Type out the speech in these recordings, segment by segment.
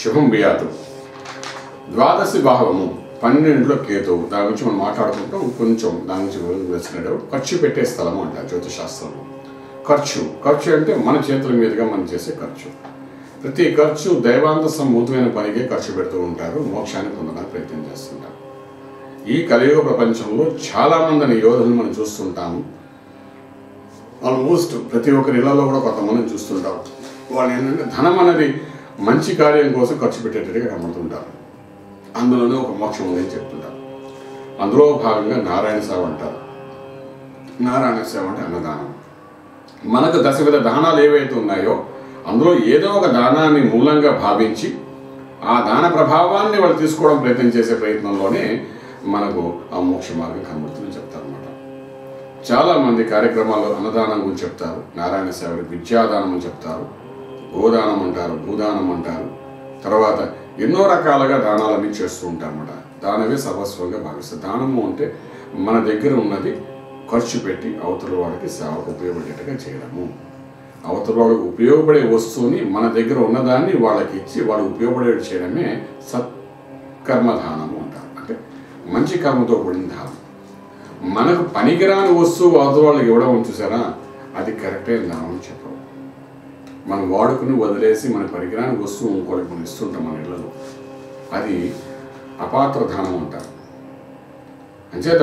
శుభం బియాతు ద్వాదశి భావము పన్నెండులో కేతువు. దాని గురించి మనం మాట్లాడుకుంటాం కొంచెం దాని గురించి వివరించినట్టు ఖర్చు పెట్టే స్థలము అంట జ్యోతిశాస్త్రంలో ఖర్చు. ఖర్చు అంటే మన చేతుల మీదుగా మనం చేసే ఖర్చు. ప్రతి ఖర్చు దైవాంత సంభూతమైన పనికే ఖర్చు పెడుతూ ఉంటారు. మోక్షాన్ని పొందడానికి ప్రయత్నం చేస్తుంటారు. ఈ కలియుగ ప్రపంచంలో చాలా మందిని మనం చూస్తుంటాము. ఆల్మోస్ట్ ప్రతి ఒక్కరి ఇళ్ళలో కూడా కొంతమందిని చూస్తుంటాం వాళ్ళు ఏంటంటే ధనం అనేది మంచి కార్యం కోసం ఖర్చు పెట్టేటట్టుగా కనబడుతుంటారు అందులోనే ఒక మోక్షం ఉందని చెప్తుంటారు. అందులో భాగంగా నారాయణ సేవ అంటారు. నారాయణ సేవ అంటే అన్నదానం. మనకు దశవిధ దానాలు ఏవైతే ఉన్నాయో అందులో ఏదో ఒక దానాన్ని మూలంగా భావించి ఆ దాన ప్రభావాన్ని వాళ్ళు తీసుకోవడం ప్రయత్నం చేసే ప్రయత్నంలోనే మనకు ఆ మోక్ష మార్గం కనబడుతుందని చెప్తారన్నమాట. చాలా మంది కార్యక్రమాల్లో అన్నదానం గురించి చెప్తారు నారాయణ సేవలు విద్యాదానం అని చెప్తారు. గోదానం అంటారు భూదానం అంటారు తర్వాత ఎన్నో రకాలుగా దానాలన్నీ చేస్తూ ఉంటారన్నమాట. దానమే సర్వస్వంగా భావిస్తారు. దానము అంటే మన దగ్గర ఉన్నది ఖర్చు పెట్టి అవతల వాళ్ళకి సేవకు ఉపయోగపడేట్టుగా చేయడము. అవతల వాళ్ళకి ఉపయోగపడే వస్తువుని మన దగ్గర ఉన్నదాన్ని వాళ్ళకి ఇచ్చి వాళ్ళు ఉపయోగపడేట్టు చేయడమే సత్కర్మదానము అంటారు. అంటే మంచి కర్మతో కూడిన దానం. మనకు పనికిరాని వస్తువు అవతల వాళ్ళకి ఇవ్వడం చూసారా? అది కరెక్టే దానం చెప్పవచ్చు చెప్పవు. మనం వాడుకుని వదిలేసి మన పరిజ్ఞానం వస్తువు ఇంకోటి మనం ఇస్తుంటాం మన ఇళ్ళలో అది అపాత్రధానం అంటారు. అంచేత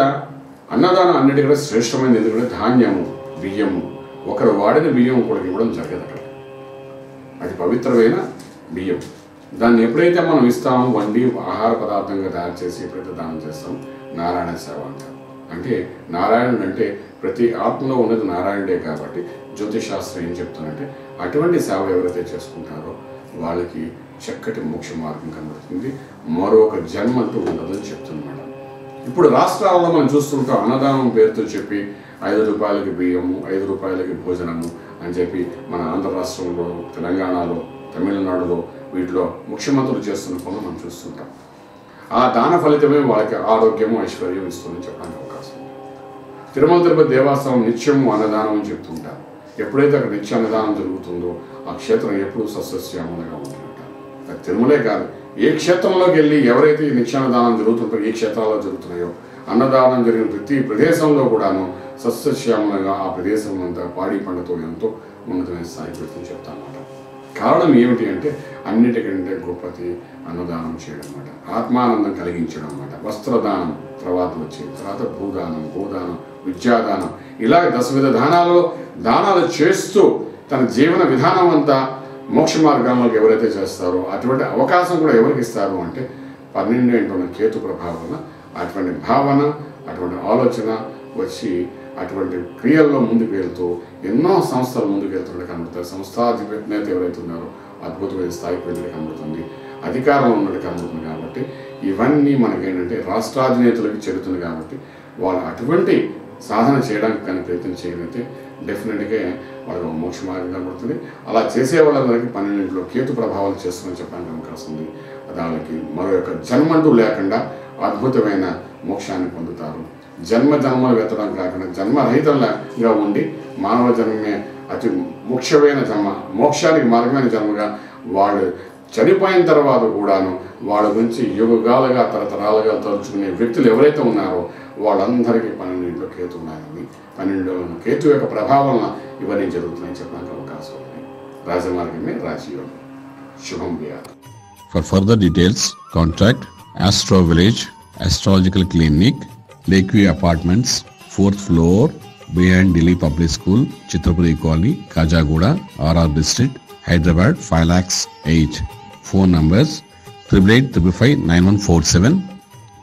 అన్నదానం అన్నిటికంటే శ్రేష్టమైనది ఎందుకంటే ధాన్యము బియ్యము. ఒకరు వాడిన బియ్యం ఇంకోటికి ఇవ్వడం జరగదు అక్కడ. అది పవిత్రమైన బియ్యం. దాన్ని ఎప్పుడైతే మనం ఇస్తామో వండి ఆహార పదార్థంగా తయారు చేసి ఎప్పుడైతే దానం చేస్తాం నారాయణ సేవ అంటారు. అంటే నారాయణుడు అంటే ప్రతి ఆత్మలో ఉన్నది నారాయణుడే కాబట్టి జ్యోతిషాస్త్రం ఏం చెప్తుందంటే అటువంటి సేవ ఎవరైతే చేసుకుంటారో వాళ్ళకి చక్కటి మోక్ష మార్గం కనబడుతుంది. మరొక జన్మ అంటూ ఉండదని చెప్తున్నమాట ఇప్పుడు రాష్ట్రాలలో మనం చూస్తుంటాం అన్నదానం పేరుతో చెప్పి ఐదు రూపాయలకి బియ్యము ఐదు రూపాయలకి భోజనము అని చెప్పి మన ఆంధ్ర రాష్ట్రంలో తెలంగాణలో తమిళనాడులో వీటిలో ముఖ్యమంత్రులు చేస్తున్న పనులు మనం చూస్తుంటాం. ఆ దాన ఫలితమే వాళ్ళకి ఆరోగ్యము ఐశ్వర్యం ఇస్తుందని చెప్పడానికి అవకాశం ఉంది. తిరుమల తిరుపతి దేవస్థానం నిత్యము అన్నదానం అని చెప్తుంటారు. ఎప్పుడైతే అక్కడ నిత్య అన్నదానం జరుగుతుందో ఆ క్షేత్రం ఎప్పుడు సస్యశ్యామలుగా ఉంటుంటారు అది తిరుమలే కాదు. ఏ క్షేత్రంలోకి వెళ్ళి ఎవరైతే ఈ నిత్యాన్నదానం జరుగుతుంటారో ఏ క్షేత్రాల్లో జరుగుతున్నాయో అన్నదానం జరిగిన ప్రతి ప్రదేశంలో కూడాను సస్యశ్యామలుగా ఆ ప్రదేశం అంతా పాడి పంటతో ఎంతో ఉన్నతమైన స్థాయి పెడుతుంది చెప్తానమాట. కారణం ఏమిటి అంటే అన్నిటికంటే గొప్పది అన్నదానం చేయడం అన్నమాట ఆత్మానందం కలిగించడం అన్నమాట వస్త్రదానం తర్వాత వచ్చి తర్వాత భూదానం గోదానం విద్యాదానం. ఇలా దశవిధ దానాలు దానాలు చేస్తూ తన జీవన విధానం అంతా మోక్ష మార్గంలోకి ఎవరైతే చేస్తారో అటువంటి అవకాశం కూడా ఎవరికి ఇస్తారు అంటే పన్నెండు ఏంటున్న కేతు ప్రభావం అటువంటి భావన అటువంటి ఆలోచన వచ్చి అటువంటి క్రియల్లో ముందుకు వెళ్తూ ఎన్నో సంస్థలు ముందుకు వెళ్తుంటే కనబడతారు సంస్థాధిపతి ఎవరైతే ఉన్నారో అద్భుతమైన స్థాయికి వెళ్ళి కనబడుతుంది. అధికారంలో ఉన్నట్టు కనబడుతుంది కాబట్టి ఇవన్నీ మనకేంటంటే రాష్ట్రాధినేతలకు చెబుతుంది కాబట్టి వాళ్ళు అటువంటి సాధన చేయడానికి కానీ ప్రయత్నం చేయగలిగితే డెఫినెట్గా వారు మోక్ష మార్గం కనబడుతుంది. అలా చేసే వాళ్ళందరికీ పన్నెండింటిలో కేతు ప్రభావాలు చేస్తుందని చెప్పడానికి అవకాశం ఉంది. దానికి మరో యొక్క జన్మంటూ లేకుండా అద్భుతమైన మోక్షాన్ని పొందుతారు. జన్మ జన్మలు వెత్తడం కాకుండా జన్మరహితంగా ఉండి మానవ జన్మే అతి ముఖ్యమైన జన్మ మోక్షానికి మార్గమైన జన్మగా వాళ్ళు చనిపోయిన తర్వాత కూడాను వాళ్ళ గురించి యుగకాలుగా తరతరాలుగా తలుచుకునే వ్యక్తులు ఎవరైతే ఉన్నారో వాళ్ళందరికీ పన్నెండింటిలో కేతు ఉన్నాయని పన్నెండు కేతు యొక్క ప్రభావం ఇవన్నీ జరుగుతున్నాయని చెప్పడానికి అవకాశం ఉంది. రాజమార్గమే రాజయోగం. శుభం for further details contact Astro Village astrological clinic Lake Apartments fourth floor B and Delhi Public School Chitrapuri colony Kajaguda RR district Hyderabad five lakhs eight Phone numbers 8855 9147,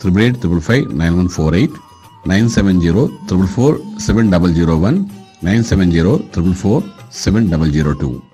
8855 9148, 970 444 7001, 970 444 7002.